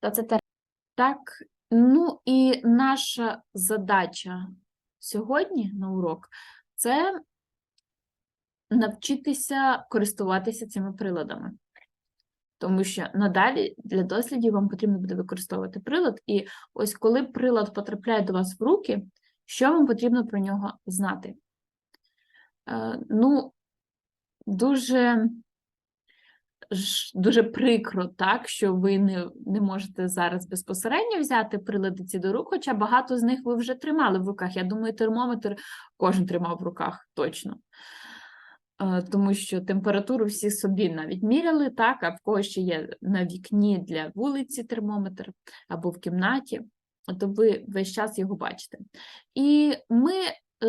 Та це те- так. Ну і наша задача сьогодні на урок це навчитися користуватися цими приладами. Тому що надалі для дослідів вам потрібно буде використовувати прилад, і ось коли прилад потрапляє до вас в руки, що вам потрібно про нього знати? Е, ну, дуже, дуже прикро, так, що ви не, не можете зараз безпосередньо взяти прилади ці до рук, хоча багато з них ви вже тримали в руках. Я думаю, термометр кожен тримав в руках точно. Е, Тому що температуру всі собі навіть міряли, так, а в кого ще є на вікні для вулиці термометр або в кімнаті, то ви весь час його бачите. І ми, е,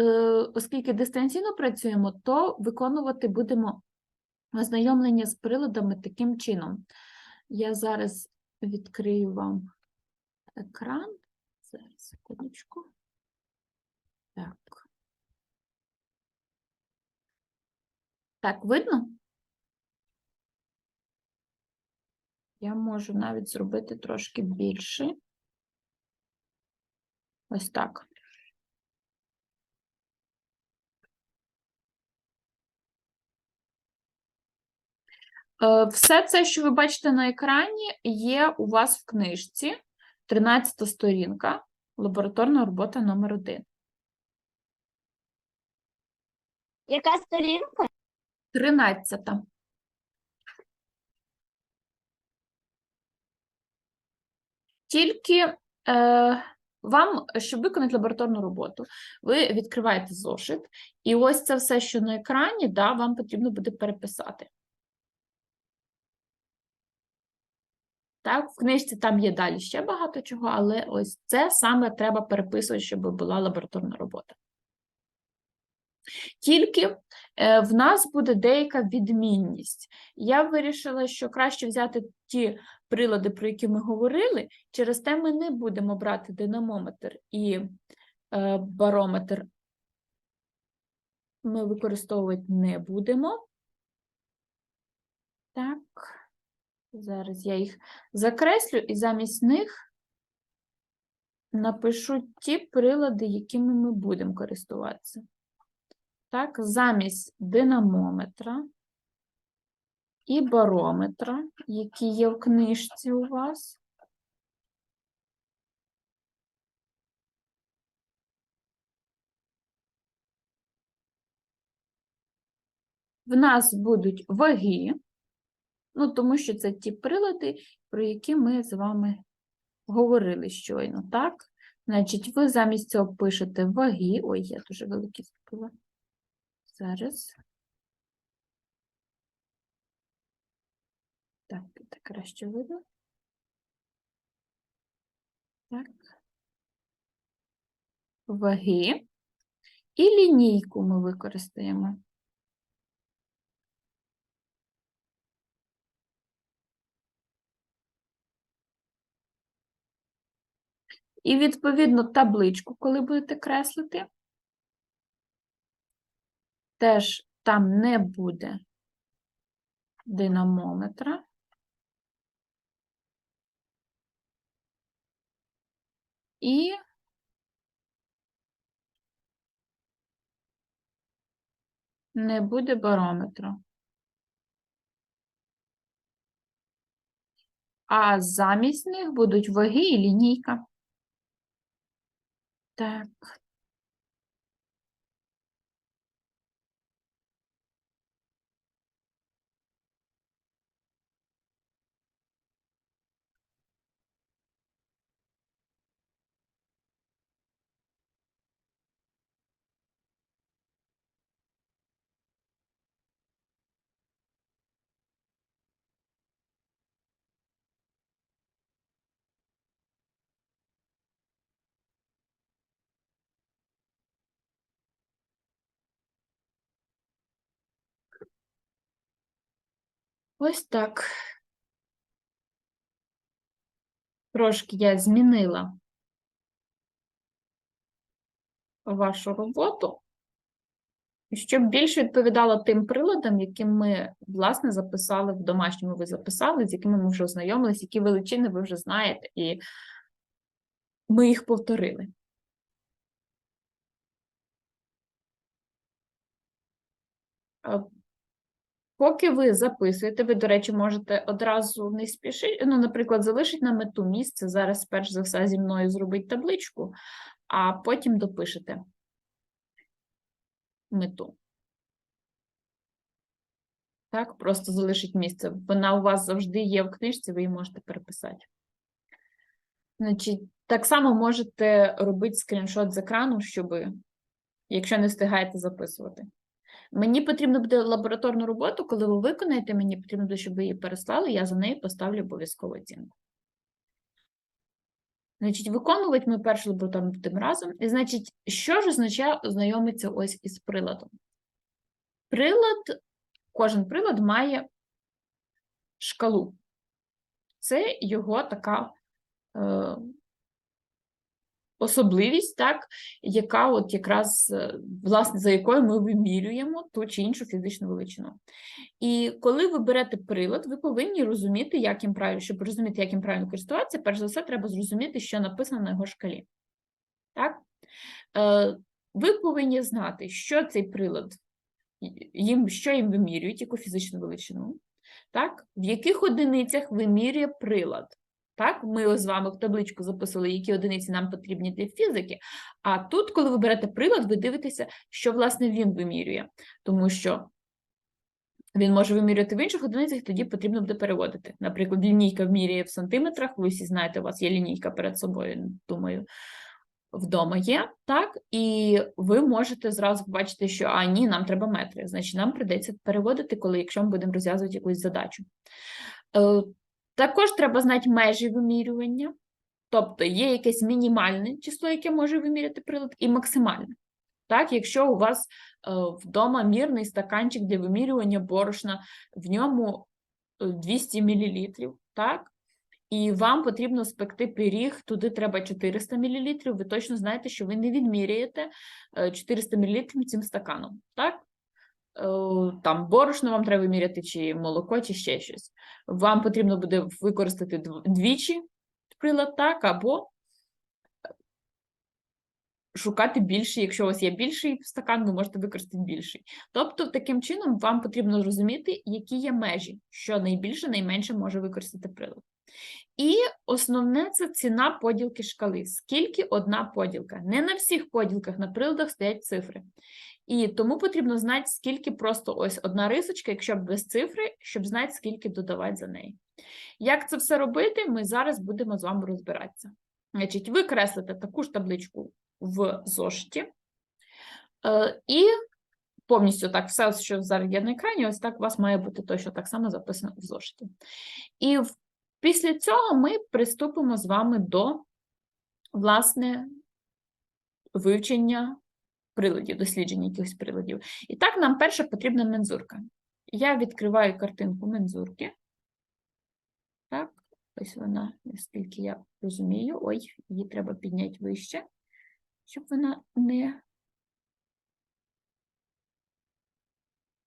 оскільки дистанційно працюємо, то виконувати будемо ознайомлення з приладами таким чином. Я зараз відкрию вам екран. Зараз, секундочку. Так. Так, видно? Я можу навіть зробити трошки більше. Ось так. Все це, що ви бачите на екрані, є у вас в книжці. 13 сторінка, лабораторна робота номер 1. Яка сторінка? 13. Тільки е, вам, щоб виконати лабораторну роботу, ви відкриваєте зошит, і ось це все, що на екрані, да, вам потрібно буде переписати. Так, в книжці там є далі ще багато чого, але ось це саме треба переписувати, щоб була лабораторна робота. Тільки е, в нас буде деяка відмінність. Я вирішила, що краще взяти ті прилади, про які ми говорили. Через те ми не будемо брати динамометр і е, барометр. Ми використовувати не будемо. Так, зараз я їх закреслю і замість них напишу ті прилади, якими ми будемо користуватися. Так, замість динамометра і барометра, які є в книжці у вас. В нас будуть ваги, ну, тому що це ті прилади, про які ми з вами говорили щойно, так? Значить, ви замість цього пишете ваги. Ой, я дуже великі зробила. Зараз. Так, так краще видно. Так. Ваги. І лінійку ми використаємо. І відповідно табличку, коли будете креслити, теж там не буде динамометра. І не буде барометра. А замість них будуть ваги і лінійка. Так. Ось так. Трошки я змінила вашу роботу. щоб більше відповідало тим приладам, які ми, власне, записали в домашньому ви записали, з якими ми вже ознайомились, які величини ви вже знаєте, і ми їх повторили. Поки ви записуєте, ви, до речі, можете одразу не спішити, ну, наприклад, залишить на мету місце, зараз, перш за все, зі мною зробить табличку, а потім допишете мету. Так, просто залишить місце. Вона у вас завжди є в книжці, ви її можете переписати. Значить, так само можете робити скріншот з екрану, щоб, якщо не встигаєте записувати. Мені потрібно буде лабораторну роботу, коли ви виконаєте, мені потрібно буде, щоб ви її переслали, я за неї поставлю обов'язкову оцінку. Значить, виконувати ми першу лабораторну будемо разом. І, значить, що ж означає ознайомитися ось із приладом? Прилад, кожен прилад має шкалу. Це його така е, особливість, так, яка от якраз, е, власне, за якою ми вимірюємо ту чи іншу фізичну величину. І коли ви берете прилад, ви повинні розуміти, як їм правильно, щоб розуміти, як їм правильно користуватися, перш за все, треба зрозуміти, що написано на його шкалі. Так? Е, ви повинні знати, що цей прилад, їм, що їм вимірюють, яку фізичну величину, так? в яких одиницях вимірює прилад. Так, ми з вами в табличку записували, які одиниці нам потрібні для фізики. А тут, коли ви берете прилад, ви дивитеся, що власне він вимірює, тому що він може вимірювати в інших одиницях, тоді потрібно буде переводити. Наприклад, лінійка вміряє в сантиметрах, ви всі знаєте, у вас є лінійка перед собою, думаю, вдома є, так, і ви можете зразу побачити, що а ні, нам треба метри, значить нам прийдеться переводити, коли якщо ми будемо розв'язувати якусь задачу. Е, також треба знати межі вимірювання, тобто є якесь мінімальне число, яке може виміряти прилад, і максимальне. Так, якщо у вас е, вдома мірний стаканчик для вимірювання борошна, в ньому 200 мл, так, і вам потрібно спекти пиріг, туди треба 400 мл, ви точно знаєте, що ви не відміряєте 400 мл цим стаканом, так? Е, там борошно вам треба виміряти, чи молоко, чи ще щось. Вам потрібно буде використати двічі прилад, так, або шукати більший, якщо у вас є більший стакан, ви можете використати більший. Тобто, таким чином, вам потрібно розуміти, які є межі, що найбільше, найменше може використати прилад. І основне це ціна поділки шкали. Скільки одна поділка? Не на всіх поділках на приладах стоять цифри. І тому потрібно знати, скільки просто ось одна рисочка, якщо без цифри, щоб знати, скільки додавати за неї. Як це все робити, ми зараз будемо з вами розбиратися. Значить, ви креслите таку ж табличку в зошиті, е, і повністю так, все, що зараз є на екрані, ось так у вас має бути точно так само записано в зошиті. І після цього ми приступимо з вами до, власне, вивчення приладів, дослідження якихось приладів. І так, нам перше потрібна мензурка. Я відкриваю картинку мензурки. Так, ось вона, наскільки я розумію. Ой, її треба підняти вище, щоб вона не.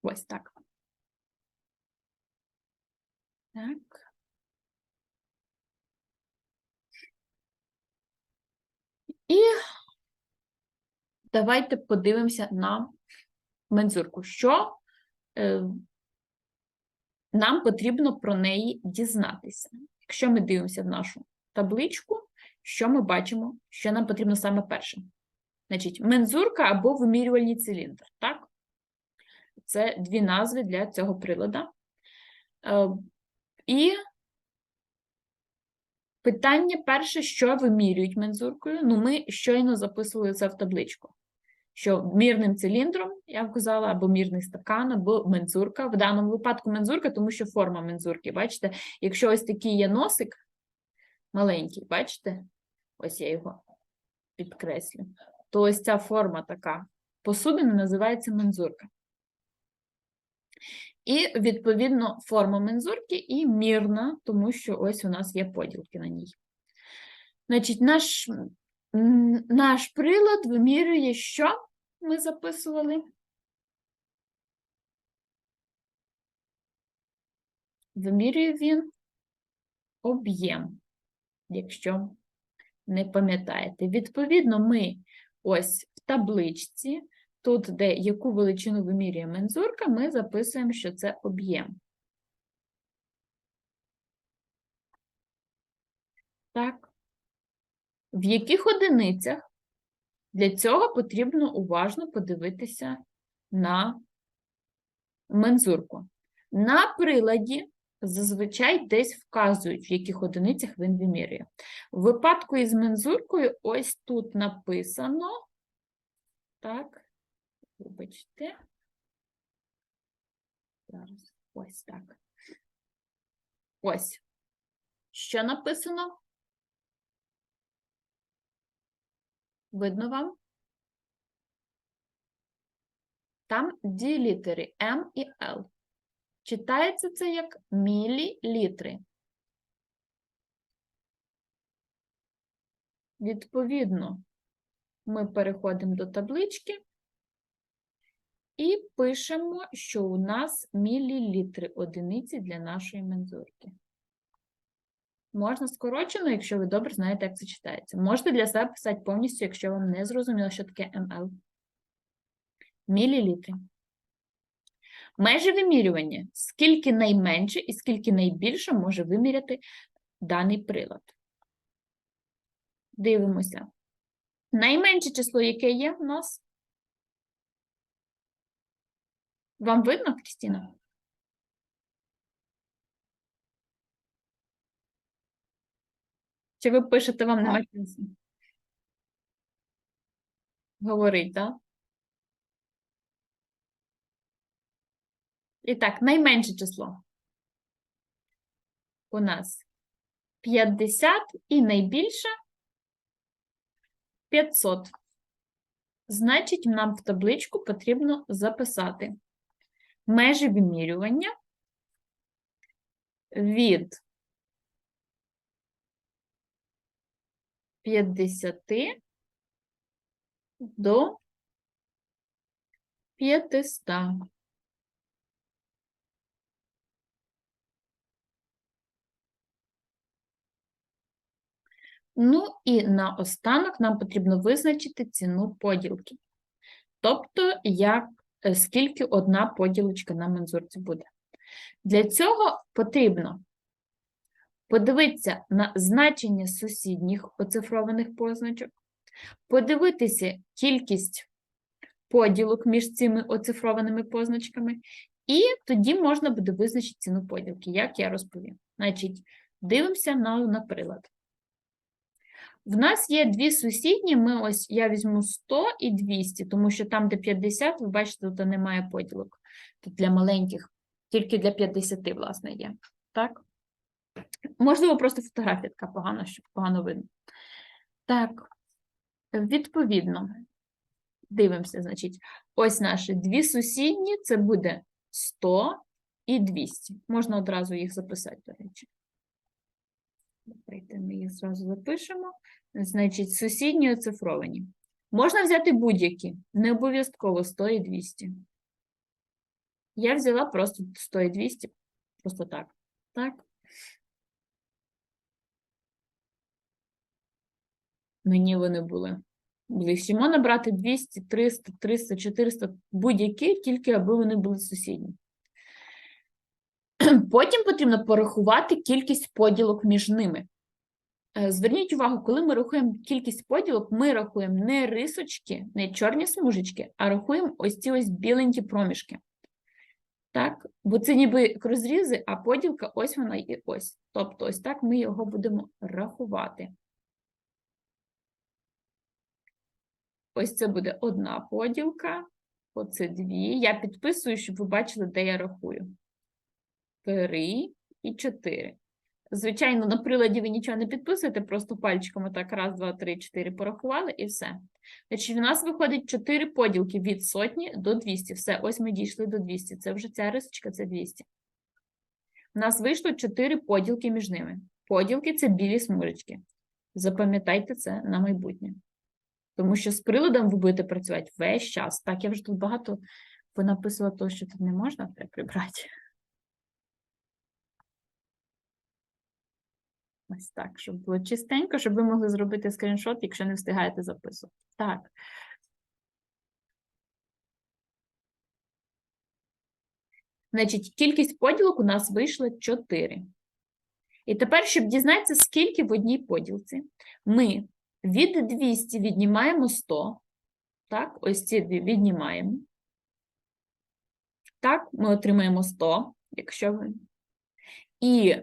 Ось так. Так. І давайте подивимося на мензурку. Що е, нам потрібно про неї дізнатися? Якщо ми дивимося в нашу табличку, що ми бачимо, що нам потрібно саме перше? Значить, мензурка або вимірювальний циліндр, так? Це дві назви для цього прилада. Е, і питання перше, що вимірюють мензуркою? Ну, ми щойно записували це в табличку що мірним циліндром, я вказала, або мірний стакан, або мензурка. В даному випадку мензурка, тому що форма мензурки, бачите, якщо ось такий є носик маленький, бачите? Ось я його підкреслю, то ось ця форма така посудина називається мензурка. І, відповідно, форма мензурки і мірна, тому що ось у нас є поділки на ній. Значить, наш наш прилад вимірює, що ми записували? Вимірює він об'єм, якщо не пам'ятаєте. Відповідно, ми ось в табличці тут, де яку величину вимірює мензурка, ми записуємо, що це об'єм. Так. В яких одиницях для цього потрібно уважно подивитися на мензурку. На приладі зазвичай десь вказують, в яких одиницях він вимірює. В випадку із мензуркою ось тут написано, так, вибачте, зараз, ось так. Ось. Що написано? Видно вам? Там дві літери М і Л. Читається це як мілілітри. Відповідно, ми переходимо до таблички і пишемо, що у нас мілілітри одиниці для нашої мензурки. Можна скорочено, якщо ви добре знаєте, як це читається. Можете для себе писати повністю, якщо вам не зрозуміло, що таке МЛ. Мілілітри. Межі вимірювання. Скільки найменше і скільки найбільше може виміряти даний прилад. Дивимося. Найменше число, яке є у нас? Вам видно, Крістіна? Чи ви пишете, вам немає часу? Говорить, так? І так, найменше число. У нас 50 і найбільше 500. Значить, нам в табличку потрібно записати межі вимірювання від 50 до 500. Ну і наостанок нам потрібно визначити ціну поділки. Тобто, як, скільки одна поділочка на мензурці буде. Для цього потрібно подивитися на значення сусідніх оцифрованих позначок, подивитися кількість поділок між цими оцифрованими позначками, і тоді можна буде визначити ціну поділки, як я розповім. Значить, дивимося на, на прилад. В нас є дві сусідні, ми ось я візьму 100 і 200, тому що там, де 50, ви бачите, тут немає поділок. Тут для маленьких, тільки для 50, власне, є. Так? Можливо, просто фотографія така погана, щоб погано видно. Так, відповідно, дивимося, значить, ось наші дві сусідні, це буде 100 і 200. Можна одразу їх записати, до речі. Давайте ми їх зразу запишемо. Значить, сусідні оцифровані. Можна взяти будь-які, не обов'язково 100 і 200. Я взяла просто 100 і 200, просто так. Так. Мені вони були ближчі. Можна брати 200, 300, 300, 400, будь-які, тільки аби вони були сусідні. Потім потрібно порахувати кількість поділок між ними. Е, Зверніть увагу, коли ми рахуємо кількість поділок, ми рахуємо не рисочки, не чорні смужечки, а рахуємо ось ці ось біленькі проміжки. Так? Бо це ніби розрізи, а поділка ось вона і ось. Тобто, ось так ми його будемо рахувати. Ось це буде одна поділка, оце дві. Я підписую, щоб ви бачили, де я рахую. Три і чотири. Звичайно, на приладі ви нічого не підписуєте, просто пальчиком так раз, два, три, чотири порахували і все. Значить, у нас виходить 4 поділки від сотні до 200. Все, ось ми дійшли до 200. Це вже ця рисочка, це 200. У нас вийшло 4 поділки між ними. Поділки це білі смужечки. Запам'ятайте це на майбутнє. Тому що з приладом ви будете працювати весь час. Так, я вже тут багато понаписувала того, що тут не можна прибрати. Ось так, щоб було чистенько, щоб ви могли зробити скріншот, якщо не встигаєте записувати. Так. Значить, кількість поділок у нас вийшла 4. І тепер, щоб дізнатися, скільки в одній поділці, ми від 200 віднімаємо 100. Так, ось ці віднімаємо. Так, ми отримаємо 100, якщо ви. І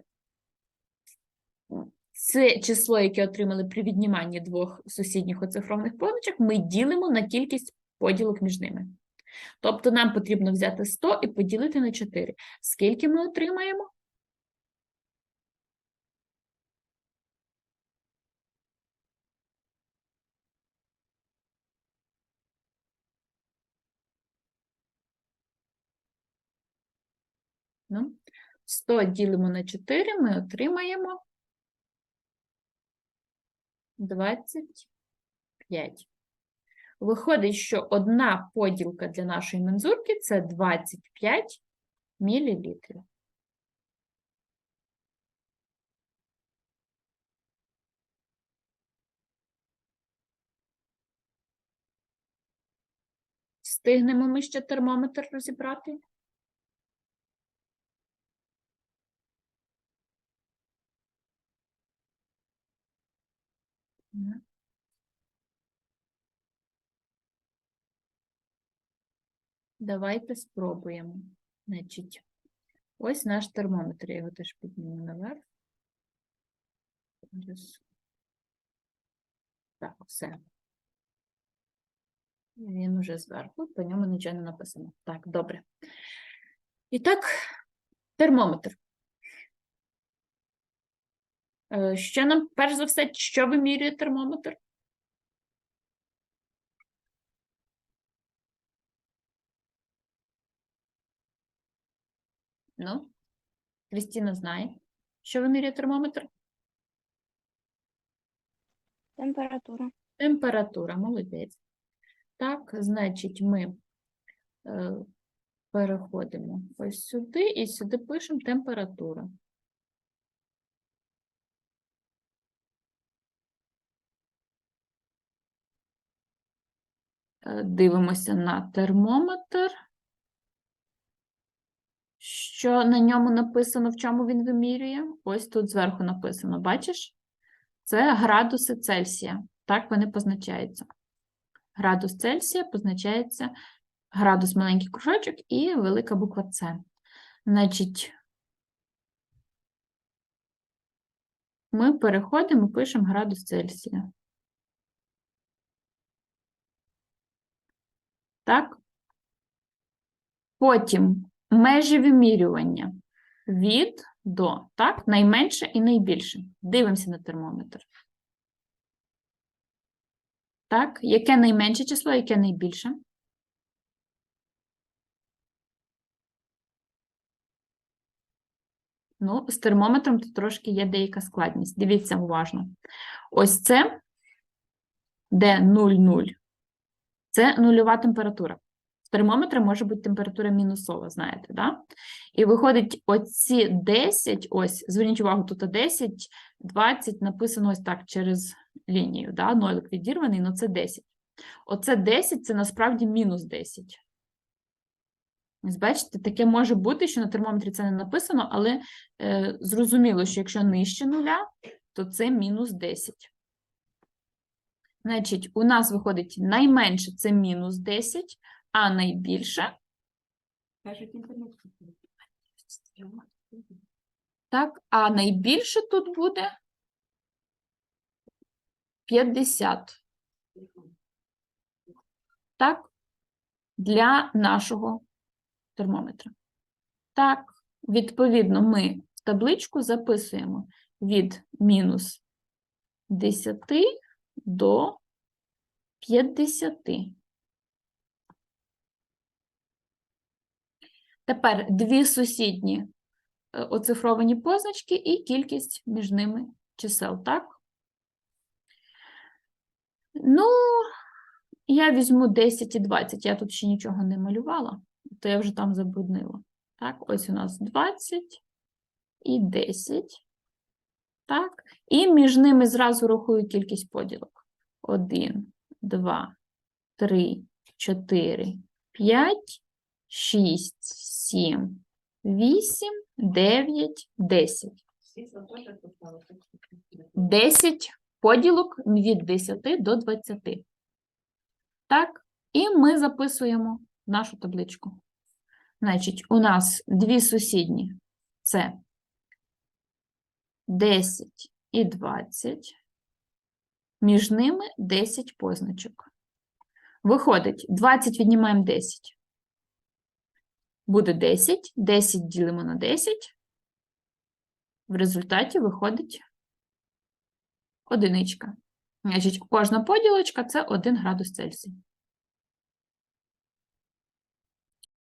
це число, яке отримали при відніманні двох сусідніх оцифрованих позначок, ми ділимо на кількість поділок між ними. Тобто нам потрібно взяти 100 і поділити на 4. Скільки ми отримаємо? Ну, 100 ділимо на 4, ми отримаємо 25. Виходить, що одна поділка для нашої мензурки – це 25 мілілітрів. Встигнемо ми ще термометр розібрати? Ні. Давайте спробуємо. Значить, ось наш термометр. Я його теж підніму наверх. Так, все. Він уже зверху, по ньому нічого не написано. Так, добре. І так, термометр. Е, Що нам, перш за все, що вимірює термометр? Ну, Крістіна знає. Що вимірює термометр? Температура. Температура, молодець. Так, значить, ми е, переходимо ось сюди і сюди пишемо температура. Е, Дивимося на термометр. Що на ньому написано, в чому він вимірює? Ось тут зверху написано, бачиш? Це градуси Цельсія. Так вони позначаються. Градус Цельсія позначається градус маленький кружочок і велика буква С. Значить, ми переходимо, пишемо градус Цельсія. Так? Потім межі вимірювання від до, так? Найменше і найбільше. Дивимося на термометр. Так, яке найменше число, яке найбільше? Ну, з термометром тут трошки є деяка складність. Дивіться уважно. Ось це, де 0,0, це нульова температура. В термометра може бути температура мінусова, знаєте, да? І виходить, оці 10, ось, зверніть увагу, тут 10, 20 написано ось так через лінію, да? нолик відірваний, але це 10. Оце 10 це насправді мінус 10. Ось бачите, таке може бути, що на термометрі це не написано, але е, зрозуміло, що якщо нижче нуля, то це мінус 10. Значить, у нас виходить найменше це мінус 10, а найбільше Так, а найбільше тут буде 50. Так, для нашого термометра. Так, відповідно, ми в табличку записуємо від мінус 10 до 50. Тепер дві сусідні е, оцифровані позначки і кількість між ними чисел, так? Ну, я візьму 10 і 20, я тут ще нічого не малювала, то я вже там забруднила. Так, ось у нас 20 і 10. Так? І між ними зразу рахую кількість поділок. 1, 2, 3, 4, 5, 6, 7, 8, 9, 10. 10 поділок від 10 до 20. Так, і ми записуємо нашу табличку. Значить, у нас дві сусідні це 10 і 20. Між ними 10 позначок. Виходить, 20 віднімаємо 10. Буде 10. 10 ділимо на 10. В результаті виходить одиничка. Значить, кожна поділочка – це 1 градус Цельсія.